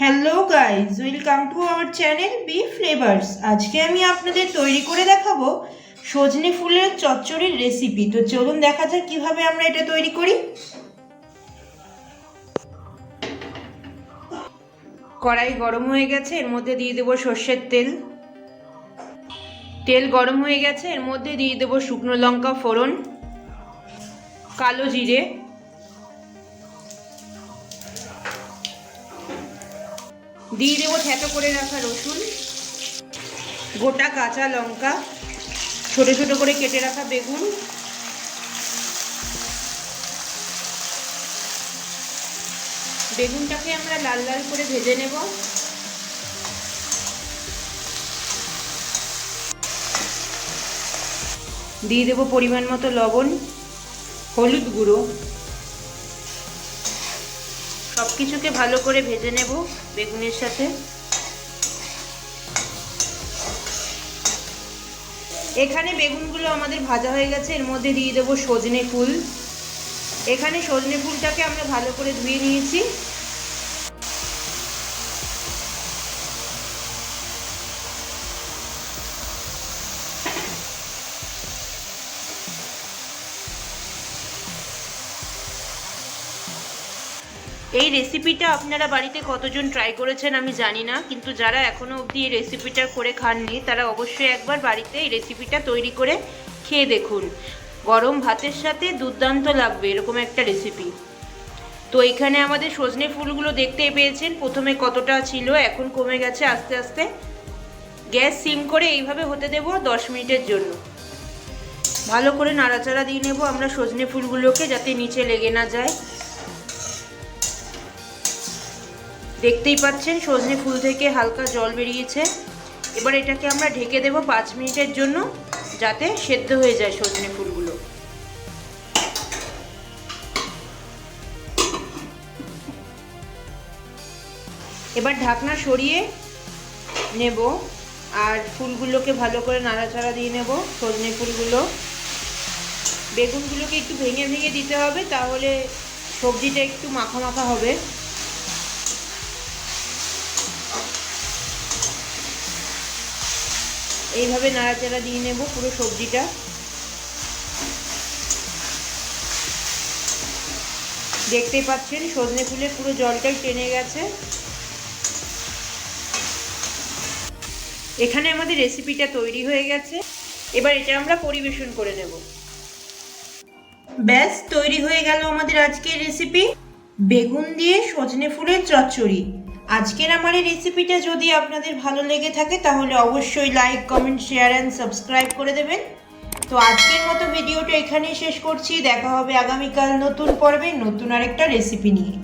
Hello guys welcome to our channel B flavours আজকে আমি আপনাদের তৈরি করে দেখাবো সজনে ফুলের চচ্চড়ির রেসিপি তো চলুন দেখা যাক কীভাবে আমরা এটা তৈরি করি। কড়াই গরম হয়ে গেছে, এর মধ্যে দিয়ে দেবো সর্ষের তেল। তেল গরম হয়ে গেছে, এর মধ্যে দিয়ে দেবো শুকনো লঙ্কা ফোড়ন, কালো জিরে। দিয়ে দেবো থেতো করে রাখা রসুন, গোটা কাঁচা লঙ্কা, ছোট ছোট করে কেটে রাখা বেগুন। বেগুনটাকে আমরা লাল লাল করে ভেজে নেব। দিয়ে দেবো পরিমাণ মতো লবণ, হলুদ গুঁড়ো। কিছুকে ভালো করে ভেজে নেব বেগুনের সাথে। এখানে বেগুনগুলো আমাদের ভাজা হয়ে গেছে, এর মধ্যে দিয়ে দেবো সজনে ফুল। এখানে সজনে ফুলটাকে আমরা ভালো করে ধুয়ে নিয়েছি। এই রেসিপিটা আপনারা বাড়িতে কতজন ট্রাই করেছেন আমি জানি না, কিন্তু যারা এখনও অবধি এই রেসিপিটা করে খাননি, তারা অবশ্যই একবার বাড়িতে এই রেসিপিটা তৈরি করে খেয়ে দেখুন। গরম ভাতের সাথে দুর্দান্ত লাগবে এরকম একটা রেসিপি তো এখানে আমাদের সজনে ফুলগুলো দেখতেই পেয়েছেন, প্রথমে কতটা ছিল, এখন কমে গেছে আস্তে আস্তে। গ্যাস সিম করে এইভাবে হতে দেব দশ মিনিটের জন্য। ভালো করে নাড়াচাড়া দিয়ে নেব আমরা সজনে ফুলগুলোকে যাতে নিচে লেগে না যায়। দেখতেই পাচ্ছেন, সজনে ফুল থেকে হালকা জল বেরিয়েছে। এবার এটাকে আমরা ঢেকে দেব পাঁচ মিনিটের জন্য, যাতে সেদ্ধ হয়ে যায় সজনে ফুলগুলো। এবার ঢাকনা সরিয়ে নেব, আর ফুলগুলোকে ভালো করে নাড়াচাড়া দিয়ে নেব, সজনে ফুলগুলো। বেগুনগুলোকে একটু ভেঙে ভেঙে দিতে হবে, তাহলে সবজিটা একটু মাখা মাখা হবে। এইভাবে নাড়াচাড়া দিয়ে নেব পুরো সবজিটা। দেখতেই পাচ্ছেন, সজনে ফুলের পুরো জলটাই টেনে গেছে। এখানে আমাদের রেসিপিটা তৈরি হয়ে গেছে। এবার এটা আমরা পরিবেশন করে নেব। ব্যাস, তৈরি হয়ে গেল আমাদের আজকের রেসিপি বেগুন দিয়ে সজনে ফুলের চচ্চড়ি। আজকের আমার এই রেসিপিটা যদি আপনাদের ভালো লেগে থাকে, তাহলে অবশ্যই like comment share and subscribe করে দেবেন। তো আজকের মতো ভিডিওটা এখানেই শেষ করছি। দেখা হবে আগামীকাল নতুন পর্বে নতুন আরেকটা রেসিপি নিয়ে।